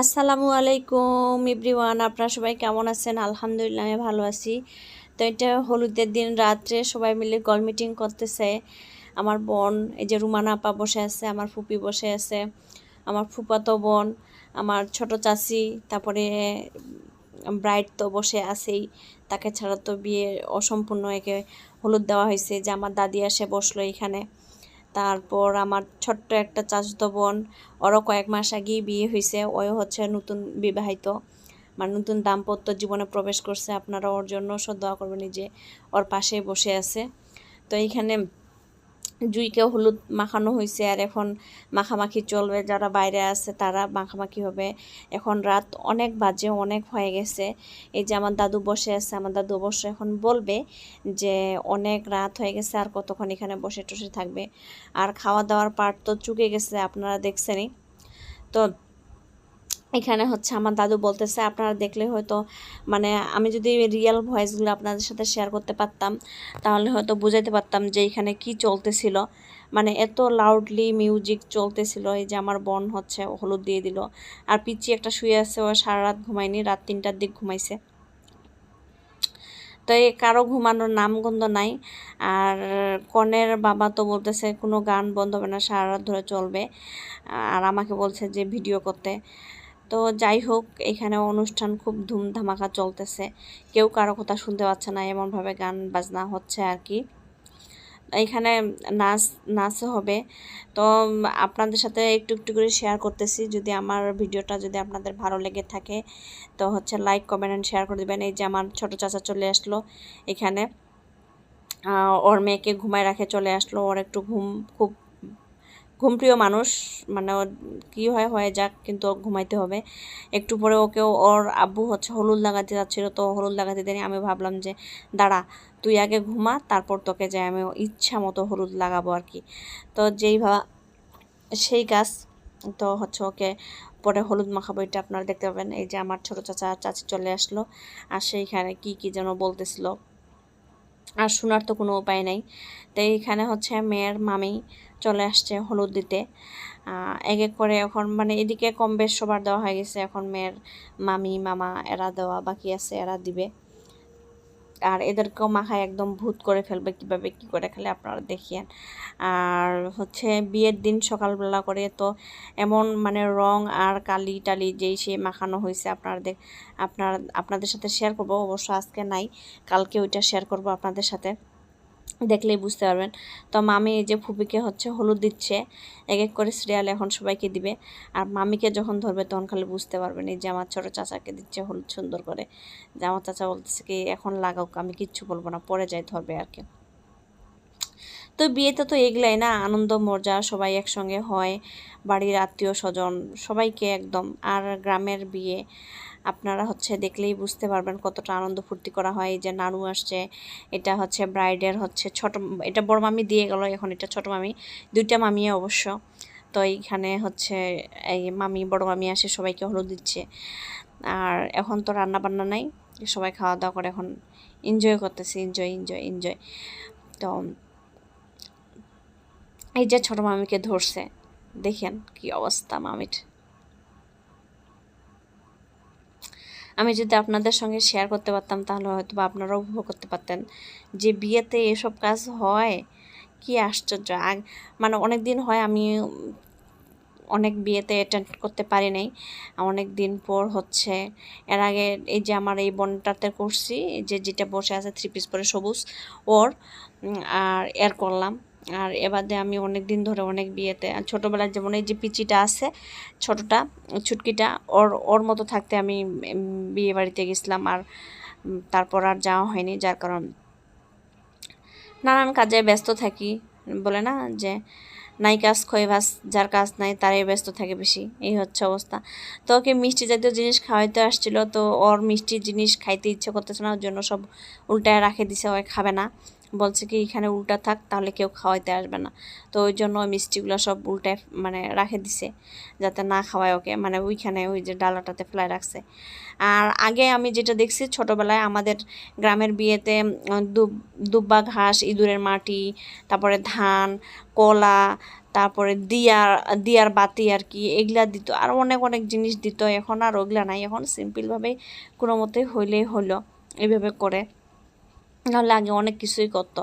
আসসালামু আলাইকুম ইব্রিওয়ান আপনারা সবাই কেমন আছেন? আলহামদুলিল্লাহ, আমি ভালো আছি। তো এটা হলুদের দিন রাত্রে সবাই মিলে গল মিটিং করতেছে। আমার বোন, এই যে রুমানা আপা বসে আছে, আমার ফুপি বসে আছে, আমার ফুপাতো বোন, আমার ছোট চাচি, তারপরে ব্রাইড তো বসে আছেই। তাকে ছাড়া তো বিয়ে অসম্পূর্ণ, একে হলুদ দেওয়া হয়েছে যে আমার দাদি আসে বসল এখানে। তারপর আমার ছোট্ট একটা চাচতো বোন, ওরও কয়েক মাস আগেই বিয়ে হয়েছে ওই হচ্ছে নতুন বিবাহিত। মানে নতুন দাম্পত্য জীবনে প্রবেশ করছে, আপনারা ওর জন্য শ্রদ্ধা করবেন যে, ওর পাশে বসে আছে। তো এইখানে জুইকে হলুদ মাখানো হয়েছে আর এখন মাখামাখি চলবে, যারা বাইরে আছে তারা মাখামাখি হবে। এখন রাত অনেক বাজে, অনেক হয়ে গেছে। এই যে আমার দাদু বসে আছে, আমার দাদু অবশ্য এখন বলবে যে অনেক রাত হয়ে গেছে, আর কতক্ষণ এখানে বসে টসে থাকবে। আর খাওয়া দাওয়ার পার্ট তো চুকে গেছে, আপনারা দেখছেনই। তো এখানে হচ্ছে আমার দাদু বলতেছে, আপনারা দেখলে হয়তো মানে আমি যদি রিয়েল ভয়েসগুলো আপনাদের সাথে শেয়ার করতে পারতাম, তাহলে হয়তো বুঝাইতে পারতাম যে এখানে কি চলতেছিল। মানে এত লাউডলি মিউজিক চলতেছিল, এই যে আমার বোন হচ্ছে হলুদ দিয়ে দিল। আর পিচি একটা শুয়ে আছে, ও সারা রাত ঘুমায়নি, রাত তিনটার দিক ঘুমাইছে। তো এই কারও ঘুমানোর নামগন্ধ নাই, আর কনের বাবা তো বলতেছে, কোনো গান বন্ধ হবে না সারা রাত ধরে চলবে। আর আমাকে বলছে যে, ভিডিও করতে। তো যাই হোক, এখানে অনুষ্ঠান খুব ধুমধামাকা চলতেছে। কেউ কারও কথা শুনতে পাচ্ছে না, এমনভাবে গান বাজনা হচ্ছে আর কি। এখানে নাচ নাচ হবে। তো আপনাদের সাথে একটু একটু করে শেয়ার করতেছি। যদি আমার ভিডিওটা যদি আপনাদের ভালো লেগে থাকে, তো হচ্ছে লাইক কমেন্ট অ্যান্ড শেয়ার করে দেবেন। এই যে আমার ছোট চাচা চলে আসলো এখানে। ওর মেয়েকে ঘুমায় রাখে চলে আসলো। ওর একটু ঘুম খুব ঘুমপ্রিয় মানুষ মানে কী হয়, হয়ে যাক, কিন্তু ঘুমাইতে হবে। একটু পরে ওকেও, ওর আব্বু হচ্ছে হলুদ লাগাতে যাচ্ছিল, তো হলুদ লাগাতে দেয়নি। আমি ভাবলাম যে, দাঁড়া, তুই আগে ঘুমা, তারপর তোকে যে আমি ইচ্ছা মতো হলুদ লাগাবো আর কি। তো যেই ভাবা সেই গাছ, তো হচ্ছে ওকে পরে হলুদ মাখাবো, এটা আপনারা দেখতে পাবেন। এই যে আমার ছোটো চাচা, চাচি চলে আসলো, আর সেইখানে কি কি যেন বলতেছিল। আর শোনার তো কোনো উপায় নাই। তো এইখানে হচ্ছে মেয়ের মামি চলে আসছে হলুদ দিতে। এক এক করে এখন মানে এদিকে কম বেশ সবার দেওয়া হয়ে গেছে। এখন মেয়ের মামি, মামা এরা দেওয়া, বাকি আছে এরা দিবে। আর এদেরকেও মাখায় একদম ভূত করে ফেলবে কীভাবে কি করে খেলে আপনারা দেখিয়েন। আর হচ্ছে বিয়ের দিন সকালবেলা করে তো এমন মানে রং আর কালি টালি যেই সে মাখানো হয়েছে আপনারা আপনার আপনাদের সাথে শেয়ার করব। অবশ্য আজকে নাই, কালকে ওইটা শেয়ার করব আপনাদের সাথে। দেখলেই বুঝতে পারবেন। তো মামি যে ফুপিকে হচ্ছে হলুদ দিচ্ছে এক এক করে সিরিয়াল এখন সবাইকে দিবে। আর মামিকে যখন ধরবে তখন খালি বুঝতে পারবেন, এই যে আমার ছোটো চাচাকে দিচ্ছে হলুদ সুন্দর করে। যে আমার চাচা বলতেছে কি, এখন লাগাও, আমি কিচ্ছু বলব না, পরে যাই ধরবে আর কি। তো বিয়েতে তো এগুলাই না, আনন্দ, মজা, সবাই একসঙ্গে হয়, বাড়ির আত্মীয় স্বজন সবাইকে একদম। আর গ্রামের বিয়ে আপনারা হচ্ছে দেখলেই বুঝতে পারবেন কতটা আনন্দ ফুর্তি করা হয়। এই যে নানু আসছে, এটা হচ্ছে ব্রাইডের হচ্ছে ছোট, এটা বড় মামি দিয়ে গেল, এখন এটা ছোট মামি, দুইটা মামি অবশ্য। তো এইখানে হচ্ছে এই মামি, বড় মামি আসে, সবাইকে হলুদ দিচ্ছে। আর এখন তো রান্না বান্না নাই, সবাই খাওয়া দাওয়া করে এখন এনজয় করতেছে এনজয় এনজয় এনজয় তো এই যে ছোট মামিকে ধরছে, দেখেন কি অবস্থা মামির। আমি যদি আপনাদের সঙ্গে শেয়ার করতে পারতাম, তাহলে হয়তো বা আপনারাও উপভোগ করতে পারতেন। যে বিয়েতে এসব কাজ হয়, কি আশ্চর্য! মানে অনেক দিন হয় আমি অনেক বিয়েতে অ্যাটেন্ড করতে পারি নাই। অনেক দিন পর হচ্ছে, এর আগে এই যে আমার এই বনটাতে করছি, যে যেটা বসে আছে থ্রি পিস পরে সবুজ, ওর আর এর করলাম। আর এবারে আমি অনেক দিন ধরে অনেক বিয়েতে ছোটোবেলায় যেমন এই যে পিচিটা আছে, ছোটোটা, ছুটকিটা, ওর ওর মতো থাকতে আমি বিয়ে বাড়িতে গেছিলাম আর তারপর আর যাওয়া হয়নি, যার কারণ নানান কাজে ব্যস্ত থাকি, বলে না যে নাই কাজ খয়ে ভাস, যার কাজ নাই তারাই ব্যস্ত থাকে বেশি, এই হচ্ছে অবস্থা। তো ওকে মিষ্টি জাতীয় জিনিস খাওয়াইতে আসছিল, তো ওর মিষ্টি জিনিস খাইতে ইচ্ছে করতেছে না, ওর জন্য সব উল্টায় রাখে দিছে, ও খাবে না। বলছে কি, এখানে উল্টা থাক, তাহলে কেউ খাওয়াইতে আসবে না। তো ওই জন্য ওই মিষ্টিগুলো সব উল্টায় মানে রাখে দিছে, যাতে না খাওয়ায় ওকে। মানে ওইখানে ওই যে ডালাটাতে ফেলায় রাখছে। আর আগে আমি যেটা দেখছি, ছোটোবেলায় আমাদের গ্রামের বিয়েতে দুব, দুব্বা ঘাস, ইঁদুরের মাটি, তারপরে ধান, কলা, তারপরে দিয়ার দিয়ার বাতি আর কি, এগুলা দিত। আর অনেক অনেক জিনিস দিত। এখন আর ওগুলা নাই। এখন সিম্পলভাবেই কোনো মতে হইলেই হলো। এইভাবে করে। নাহলে আগে অনেক কিছুই করতো।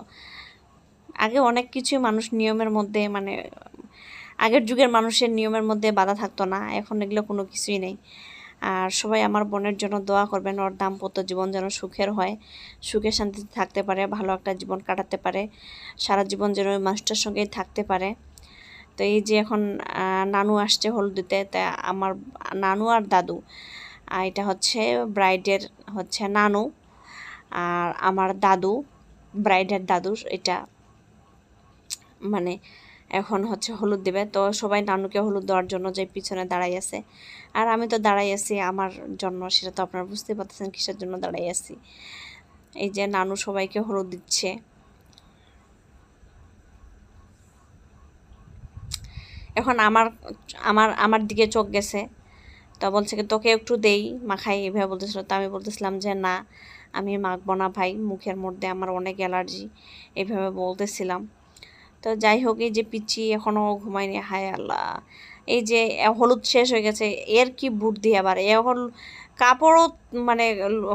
আগে অনেক কিছুই মানুষ নিয়মের মধ্যে মানে আগের যুগের মানুষের নিয়মের মধ্যে বাধা থাকতো না, এখন এগুলো কোনো কিছুই নেই। আর সবাই আমার বোনের জন্য দোয়া করবেন, ওর দাম্পত্য জীবন যেন সুখের হয়, সুখে শান্তিতে থাকতে পারে, ভালো একটা জীবন কাটাতে পারে, সারা জীবন যেন ওই মানুষটার সঙ্গেই থাকতে পারে। তো এই যে এখন নানু আসছে হলুদ দিতে তা আমার নানু আর দাদু এটা হচ্ছে ব্রাইডের হচ্ছে নানু। আর আমার দাদু ব্রাইডের দাদু এটা মানে এখন হচ্ছে হলুদ দেবে। তো সবাই নানুকে হলুদ দেওয়ার জন্য যে পিছনে দাঁড়াই আছে। আর আমি তো দাঁড়াই আছি আমার জন্য, সেটা তো আপনারা বুঝতে পারতেছেন, কিসের জন্য দাঁড়াই আছি। এই যে নানু সবাইকে হলুদ দিচ্ছে। এখন আমার আমার আমার দিকে চোখ গেছে। তো বলছে কি, তোকে একটু দেই। মাখাই এভাবে বলতেছিল। তো আমি বলতেছিলাম যে, না। আমি মাখবো না ভাই, মুখের মধ্যে আমার অনেক অ্যালার্জি এইভাবে বলতেছিলাম। তো যাই হোক, এই যে পিচ্ছি এখনও ঘুমায়নি, হায় আল্লাহ। এই যে হলুদ শেষ হয়ে গেছে, এর কি বুদ্ধি আবার? এ হল কাপড়ও মানে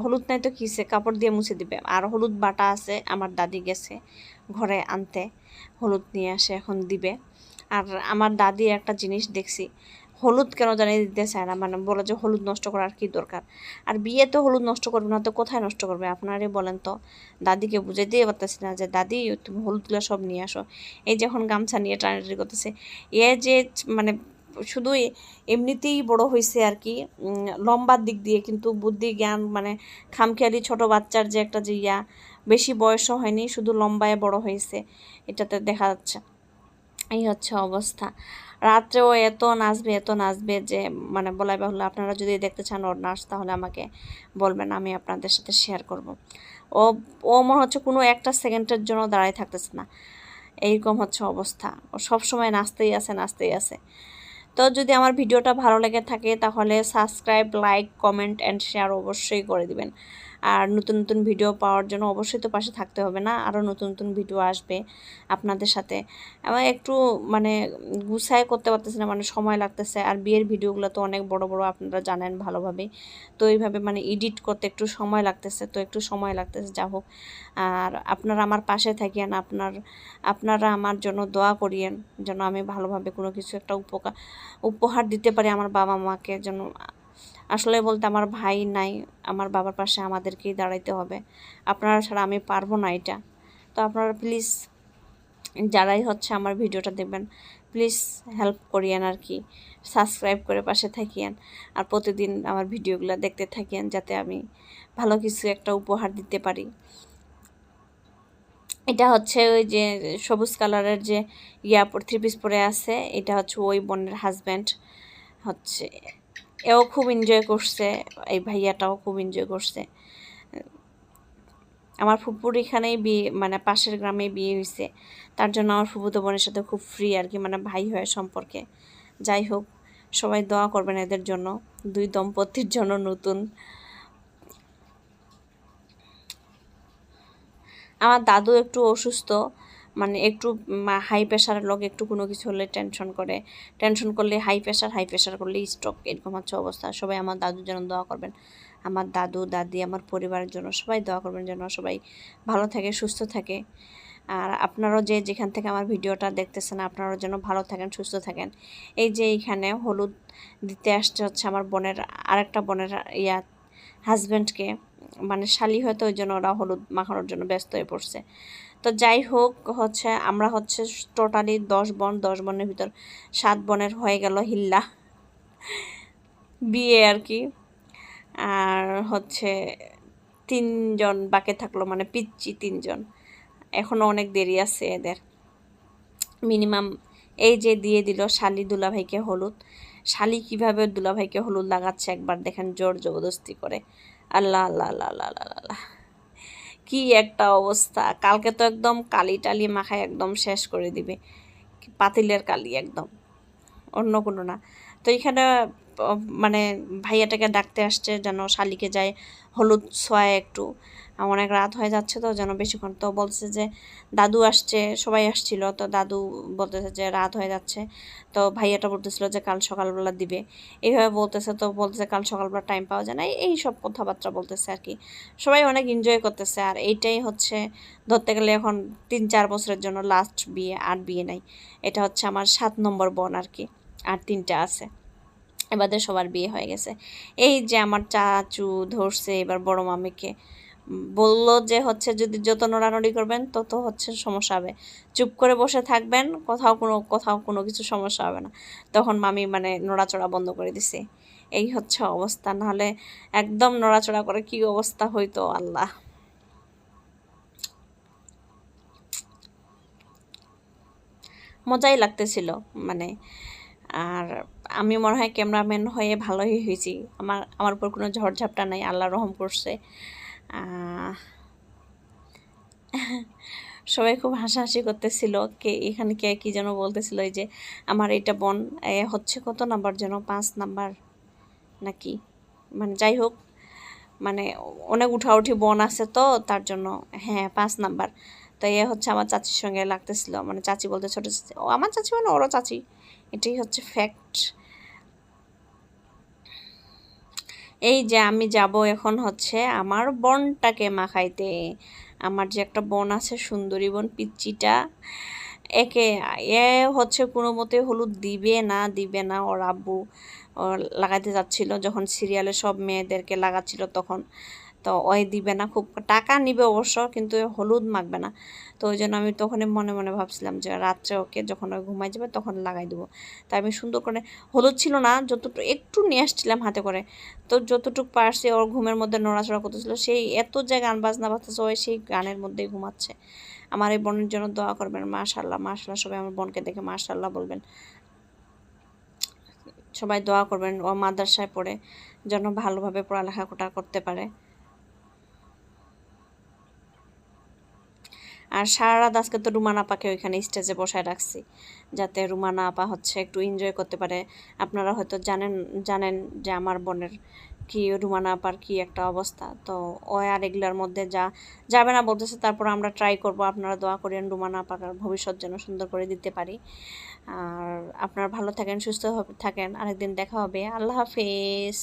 হলুদ নাই তো কিসে? কাপড় দিয়ে মুছে দিবে। আর হলুদ বাটা আছে, আমার দাদি গেছে ঘরে আনতে, হলুদ নিয়ে আসে এখন দিবে। আর আমার দাদি একটা জিনিস দেখছি হলুদ কেন জানিয়ে দিতে চায় না? মানে বলে যে হলুদ নষ্ট করার কি দরকার? আর বিয়ে তো হলুদ নষ্ট করবে না, তো কোথায় নষ্ট করবে? আপনারই বলেন তো। দাদিকে বুঝে দিয়ে পারতেছি না যে, দাদি, তুমি হলুদগুলো সব নিয়ে আসো। এই যখন গামছা নিয়ে টানাটানি করতেছে, এ যে মানে শুধু এমনিতেই বড় হয়েছে আর কি লম্বার দিক দিয়ে কিন্তু বুদ্ধি, জ্ঞান মানে খামখেয়ালি ছোট বাচ্চার যে একটা যে ইয়া, বেশি বয়সও হয়নি, শুধু লম্বায় বড় হয়েছে এটাতে দেখা যাচ্ছে। এই হচ্ছে অবস্থা। রাত্রেও এত নাচবে এত নাচবে যে মানে বলাই বাহুল্য, আপনারা যদি দেখতে চান ওর নাচ, তাহলে আমাকে বলবেন, আমি আপনাদের সাথে শেয়ার করব। ও ও মনে হচ্ছে কোনো একটা সেকেন্ডের জন্য দাঁড়ায় থাকতেছে না। এইরকম হচ্ছে অবস্থা। ও সব সময় নাচতেই আছে নাচতেই আছে। তো যদি আমার ভিডিওটা ভালো লেগে থাকে, তাহলে subscribe like comment and share অবশ্যই করে দিবেন। আর নতুন নতুন ভিডিও পাওয়ার জন্য অবশ্যই তো পাশে থাকতে হবে না। আরও নতুন নতুন ভিডিও আসবে আপনাদের সাথে। আমার একটু মানে গুছায় করতে পারতেছে না মানে সময় লাগতেছে। আর বিয়ের ভিডিওগুলো তো অনেক বড় বড় আপনারা জানেন ভালোভাবে। তো এইভাবে মানে এডিট করতে একটু সময় লাগতেছে, তো একটু সময় লাগতেছে, যা হোক। আর আপনারা আমার পাশে থাকিয়েন, আপনার, আপনারা আমার জন্য দোয়া করিয়েন, যেন আমি ভালোভাবে কোনো কিছু একটা উপকার উপহার দিতে পারি আমার বাবা মাকে যেন আসলে বলতে আমার ভাই নাই, আমার বাবার পাশে আমাদেরকেই দাঁড়াইতে হবে। আপনারা ছাড়া আমি পারব না এটা। তো আপনারা প্লিজ যারাই হচ্ছে আমার ভিডিওটা দেখবেন প্লিজ হেল্প করিয়েন আর কি সাবস্ক্রাইব করে পাশে থাকিয়েন আর প্রতিদিন আমার ভিডিওগুলো দেখতে থাকিয়েন যাতে আমি ভালো কিছু একটা উপহার দিতে পারি। এটা হচ্ছে ওই যে সবুজ কালারের যে ইয়া থ্রি পিস পরে আছে, এটা হচ্ছে ওই বোনের হাজব্যান্ড হচ্ছে এও খুব এনজয় করছে, এই ভাইয়াটাও খুব এনজয় করছে। আমার ফুপুর এখানেই বিয়ে মানে পাশের গ্রামে বিয়ে হয়েছে। তার জন্য আমার ফুপুতো বোনের সাথে খুব ফ্রি আর কি মানে ভাই হয় সম্পর্কে। যাই হোক, সবাই দোয়া করবেন এদের জন্য, দুই দম্পতির জন্য নতুন। আমার দাদু একটু অসুস্থ মানে একটু হাই প্রেশারের লোক একটু কোনো কিছু হলে টেনশন করে। টেনশন করলে হাই প্রেশার হাই প্রেশার করলে স্ট্রোক এরকম হচ্ছে অবস্থা। সবাই আমার দাদুর জন্য দোয়া করবেন। আমার দাদু, দাদি, আমার পরিবারের জন্য সবাই দোয়া করবেন যেন সবাই ভালো থাকে, সুস্থ থাকে। আর আপনারাও যে যেখান থেকে আমার ভিডিওটা দেখতেছেন, আপনারাও যেন ভালো থাকেন, সুস্থ থাকেন। এই যে এইখানে হলুদ দিতে আসছে হচ্ছে আমার বোনের আরেকটা বোনের ইয়া হাজব্যান্ডকে মানে শালি হয়তো ওই জন্য ওরা হলুদ মাখানোর জন্য ব্যস্ত হয়ে পড়ছে। তো যাই হোক, হচ্ছে আমরা হচ্ছে টোটালি দশ বোন, দশ বনের ভিতর সাত বনের হয়ে গেল হিল্লা। বিয়ে আর কি। আর হচ্ছে তিনজন বাকি থাকল মানে পিচ্ছি তিনজন। এখনও অনেক দেরি আছে এদের। মিনিমাম এই যে দিয়ে দিল শালি দুলাভাইকে হলুদ। শালি কীভাবে দুলাভাইকে হলুদ লাগাচ্ছে একবার দেখেন, জোর জবরদস্তি করে। আল্লাহ আল্লাহ আল্লাহ আল্লাহ আল্লাহ আল্লাহ। কি একটা অবস্থা। কালকে তো একদম কালি টালি মাখায় একদম শেষ করে দিবে। পাতিলের কালি একদম। অন্য কোনো না। তো এখানে মানে ভাইয়াটাকে ডাকতে আসছে যেন শালিকে যায় হলুদ ছোঁয়ায় একটু। অনেক রাত হয়ে যাচ্ছে তো যেন বেশিক্ষণ। তো বলছে যে, দাদু আসছে, সবাই আসছিল। তো দাদু বলতেছে যে, রাত হয়ে যাচ্ছে। তো ভাইয়াটা বলতেছিল যে, কাল সকালবেলা দিবে। এইভাবে বলতেছে তো বলতেছে, কাল সকালবেলা টাইম পাওয়া যায় না। এই সব কথাবার্তা বলতেছে আর কি। সবাই অনেক এনজয় করতেছে আর এইটাই হচ্ছে, ধরতে গেলে এখন তিন চার বছরের জন্য লাস্ট বিয়ে, আর বিয়ে নাই। এটা হচ্ছে আমার সাত নম্বর বোন আর কি, আর তিনটা আছে। এবারে সবার বিয়ে হয়ে গেছে। এই যে আমার চাচু ধরছে এবার বড় মামিকে বলল যে হচ্ছে যদি যত নড়ানড়ি করবেন তত হচ্ছে সমস্যা হবে। চুপ করে বসে থাকবেন, কোথাও কোনো কোথাও কোনো কিছু সমস্যা হবে না। তখন মামি মানে নড়াচড়া বন্ধ করে দিছে। এই হচ্ছে অবস্থা, নাহলে একদম নড়াচড়া করে কি অবস্থা হইতো আল্লাহ। মজাই লাগতেছিল মানে আর আমি মনে হয় ক্যামেরাম্যান হয়ে ভালোই হয়েছি। আমার আমার উপর কোনো ঝড়ঝাপটা নাই, আল্লাহ রহম করছে। সবাই খুব হাসাহাসি করতেছিল। কে, এখানে কে, কি যেন বলতেছিল এই যে, আমার এটা বোন হচ্ছে কত নাম্বার যেন, পাঁচ নাম্বার নাকি? মানে যাই হোক মানে অনেক উঠাউঠি বোন আছে তো, তার জন্য হ্যাঁ পাঁচ নাম্বার। তো এ হচ্ছে আমার চাচির সঙ্গে লাগতেছিল। মানে চাচি বলতে ছোটো চাচি। ও, আমার চাচি মানে ওরও চাচি। এটাই হচ্ছে ফ্যাক্ট এই যে আমি যাব এখন হচ্ছে আমার বনটাকে মাখাইতে। আমার যে একটা বোন আছে, সুন্দরী বন, পিচ্চিটা, একে এ হচ্ছে কোনো মতে হলুদ দিবে না দিবে না ওর আব্বু। লাগাইতে যাচ্ছিল, যখন সিরিয়ালে সব মেয়েদেরকে লাগাচ্ছিল তখন। তো ওই দিবে না, খুব টাকা নিবে অবশ্য, কিন্তু হলুদ মাখবে না। তো ওই জন্য আমি তখনই মনে মনে ভাবছিলাম যে রাত্রে ওকে যখন ওই ঘুমাই যাবে তখন লাগাই দেবো। তাই আমি সুন্দর করে, হলুদ ছিল না, যতটুকু, একটু নিয়ে আসছিলাম হাতে করে। তো যতটুকু পারছি ওর ঘুমের মধ্যে নড়াচড়া করতেছিল, সেই এত যে গান বাজনা বাজতেছে, ওই সেই গানের মধ্যেই ঘুমাচ্ছে। আমার এই বোনের জন্য দোয়া করবেন মাশাল্লাহ মাশাল্লাহ সবাই আমার বোনকে দেখে মাশাল্লাহ বলবেন। সবাই দোয়া করবেন, ও মাদ্রাসায় পড়ে, যেন ভালোভাবে পড়ালেখা করতে পারে। আর সারা রাত আজকে তো রুমানা আপাকে ওইখানে স্টেজে বসায় রাখছি, যাতে রুমানা আপা হচ্ছে একটু এনজয় করতে পারে। আপনারা হয়তো জানেন জানেন যে আমার বোনের কি, রুমানা আপার কি একটা অবস্থা। তো ও আর এগুলার মধ্যে যা, যাবে না বলতেছে, তারপর আমরা ট্রাই করব, আপনারা দোয়া করেন রুমানা আপার ভবিষ্যৎ যেন সুন্দর করে দিতে পারি। আর আপনারা ভালো থাকেন, সুস্থ থাকেন। আরেকদিন দেখা হবে। আল্লাহ হাফেজ।